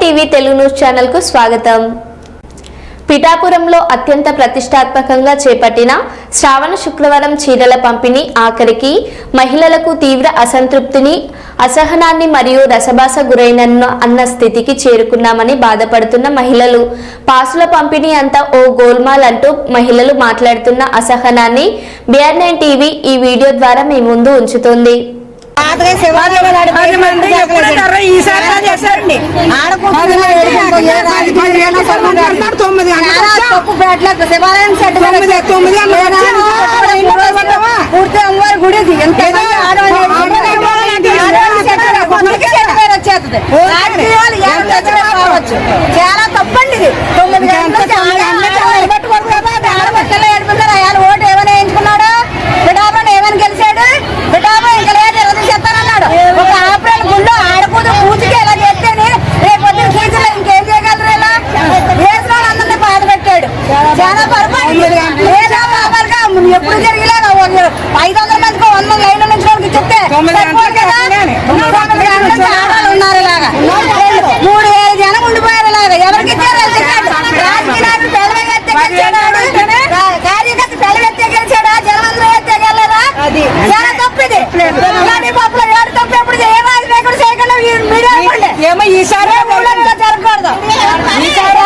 TV Telugu news ఛానల్కు స్వాగతం. పిఠాపురంలో అత్యంత ప్రతిష్టాత్మకంగా చేపట్టిన శ్రావణ శుక్రవారం చీరల పంపిణీ ఆఖరికి మహిళలకు తీవ్ర అసంతృప్తిని అసహనాన్ని మరియు రసభాస గురైన అన్న స్థితికి చేరుకున్నామని బాధపడుతున్న మహిళలు. పాసుల పంపిణీ అంతా ఓ గోల్మాల్ అంటూ మహిళలు మాట్లాడుతున్న అసహనాన్ని బిఆర్ నైన్ టీవీ ఈ వీడియో ద్వారా మీ ముందు ఉంచుతుంది. శివాలయం? పూర్తి అమ్మవారి గుడి ఇది. ఎంత వచ్చేస్తది. చాలా తప్పండి ఇది. తొమ్మిది ఎప్పుడు జరిగలేదు ఐదు వందల మందికి వంద మంది లైన్లో నుంచి చెప్తే ఉన్నారు ఇలాగా. మూడు వేల జనం ఉండిపోయారు ఇలాగా ఎవరికి ఇచ్చారు కార్యకర్త గెలిచాడా? జనమందరూ ఎత్తే చాలా తప్పిది. తప్పు ఎప్పుడు ఏ రాజకీయ చేయకుండా. ఏమో ఈసారి జరగకూడదు. ఈసారి.